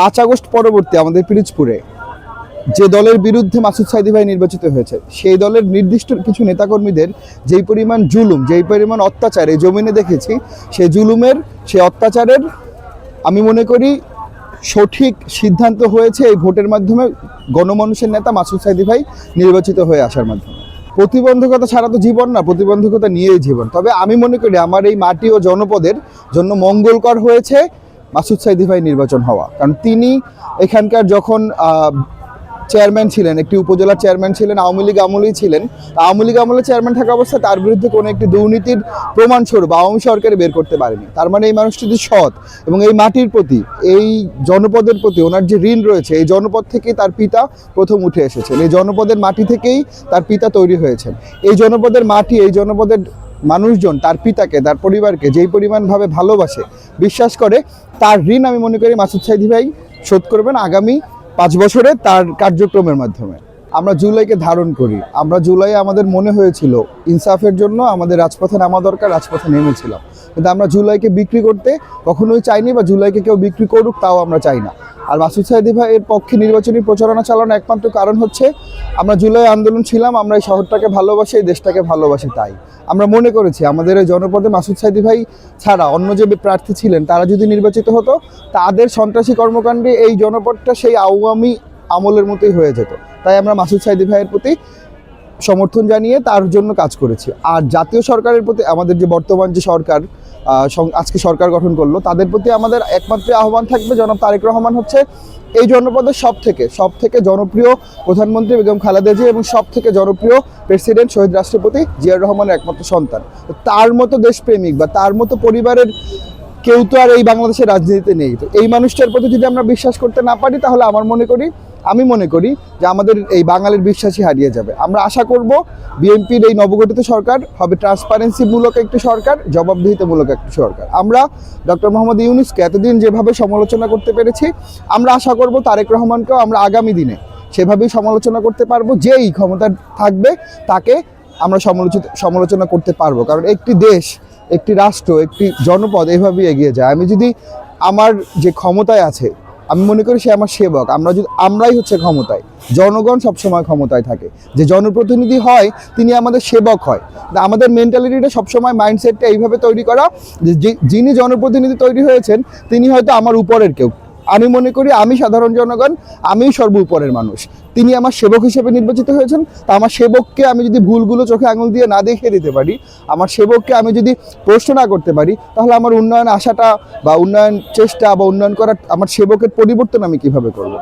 পাঁচ আগস্ট পরবর্তী আমাদের পিরিজপুরে যে দলের বিরুদ্ধে মাসুদ সাইদি ভাই নির্বাচিত হয়েছে, সেই দলের নির্দিষ্ট কিছু নেতাকর্মীদের যেই পরিমাণ জুলুম, যেই পরিমাণ অত্যাচার এই জমিনে দেখেছি সেই জুলুমের সেই অত্যাচারের আমি মনে করি সঠিক সিদ্ধান্ত হয়েছে এই ভোটের মাধ্যমে গণমানুষের নেতা মাসুদ সাইদি ভাই নির্বাচিত হয়ে আসার মাধ্যমে। প্রতিবন্ধকতা ছাড়া তো জীবন না, প্রতিবন্ধকতা নিয়েই জীবন। তবে আমি মনে করি আমার এই মাটি ও জনপদের জন্য মঙ্গলকর হয়েছে মাসুদ সাইদি ভাই নির্বাচন হওয়া। কারণ তিনি এখানকার যখন চেয়ারম্যান ছিলেন, একটি উপজেলার চেয়ারম্যান ছিলেন, আওয়ামী লীগ আমলেই ছিলেন আওয়ামী লীগ আমলে চেয়ারম্যান থাকা অবস্থায় তার বিরুদ্ধে কোনো একটি দুর্নীতির প্রমাণস্বরূপ আওয়ামী সরকারে বের করতে পারেনি। তার মানে এই মানুষটি যে সৎ এবং এই মাটির প্রতি, এই জনপদের প্রতি ওনার যে ঋণ রয়েছে, এই জনপদ থেকেই তার পিতা প্রথম উঠে এসেছেন। এই জনপদের মাটি থেকেই তার পিতা তৈরি হয়েছেন। এই জনপদের মাটি, এই জনপদের মানুষজন, তার পিতাকে, তার পরিবারকে যেই পরিমাণভাবে ভালোবাসে, বিশ্বাস করে, তার ঋণ আমি মনে করি মাসুদ সাইদি ভাই শোধ করবেন আগামী পাঁচ বছরে তার কার্যক্রমের মাধ্যমে। আমরা জুলাইকে ধারণ করি। আমরা জুলাই আমাদের মনে হয়েছিল, ইনসাফের জন্য আমাদের রাজপথে নামা দরকার, রাজপথে নেমেছিলাম। কিন্তু আমরা জুলাইকে বিক্রি করতে কখনোই চাইনি বা জুলাইকে কেউ বিক্রি করুক, তাও আমরা চাই না। আর মাসুদ সাইদি এর পক্ষে নির্বাচনী প্রচারণা চালানোর একমাত্র কারণ হচ্ছে, আমরা জুলাই আন্দোলন ছিলাম, আমরা এই শহরটাকে ভালোবাসি, এই দেশটাকে ভালোবাসি তাই। আমরা মনে করেছি, আমাদের এই জনপদে মাসুদ সাইদি ভাই ছাড়া অন্য যে প্রার্থী ছিলেন, তারা যদি নির্বাচিত হতো, তাদের সন্ত্রাসী কর্মকাণ্ডে এই জনপদটা সেই আওয়ামী আমলের মতোই হয়ে যেত। তাই আমরা মাসুদ সাইদি ভাইয়ের প্রতি সমর্থন জানিয়ে তার জন্য কাজ করেছি। আর জাতীয় সরকারের প্রতি আমাদের যে বর্তমান যে সরকার আজকে সরকার গঠন করল, তাদের প্রতি আমাদের একমাত্র আহ্বান থাকবে জনাব তারেক রহমান হচ্ছে এই জনপদের সব থেকে সব থেকে জনপ্রিয় প্রধানমন্ত্রী বেগম খালেদা জিয়া এবং সব থেকে জনপ্রিয় প্রেসিডেন্ট শহীদ রাষ্ট্রপতি জিয়াউর রহমানের একমাত্র সন্তান। তার মতো দেশপ্রেমিক বা তার মতো পরিবারের কেউ তো আর এই বাংলাদেশের রাজনীতিতে নেই। তো এই মানুষটার প্রতি যদি আমরা বিশ্বাস করতে না পারি, তাহলে আমার মনে করি, আমি মনে করি যে আমাদের এই বাঙালির বিশ্বাসই হারিয়ে যাবে। আমরা আশা করব বিএনপির এই নবগঠিত সরকার হবে ট্রান্সপারেন্সিমূলক একটি সরকার, জবাবদিহিতামূলক একটি সরকার। আমরা ডক্টর মোহাম্মদ ইউনুসকে এতদিন যেভাবে সমালোচনা করতে পেরেছি, আমরা আশা করব তারেক রহমানকেও আমরা আগামী দিনে সেভাবেই সমালোচনা করতে পারব। যেই ক্ষমতা থাকবে, তাকে আমরা সমালোচিত, সমালোচনা করতে পারব। কারণ একটি দেশ একটি রাষ্ট্র, একটি জনপদ এভাবেই এগিয়ে যায়। আমি যদি আমার যে ক্ষমতায় আছে, আমি মনে করি সে আমার সেবক। আমরা যদি, আমরাই হচ্ছে ক্ষমতায়। জনগণ সবসময় ক্ষমতায় থাকে। যে জনপ্রতিনিধি হয়, তিনি আমাদের সেবক হয়। আমাদের মেন্টালিটিটা সবসময় মাইন্ডসেটটা এইভাবে তৈরি করা যে- যিনি জনপ্রতিনিধি তৈরি হয়েছেন, তিনি হয়তো আমার উপরের কেউ। আমি মনে করি আমি সাধারণ জনগণ, আমি সর্বোপরের মানুষ। তিনি আমার সেবক হিসেবে নির্বাচিত হয়েছেন, তা আমার সেবককে আমি যদি ভুলগুলো চোখে আঙুল দিয়ে না দেখিয়ে দিতে পারি, আমার সেবককে আমি যদি প্রশ্ন না করতে পারি, তাহলে আমার উন্নয়ন আশাটা বা উন্নয়ন চেষ্টা বা উন্নয়ন করার, আমার সেবকের পরিবর্তন আমি কীভাবে করব?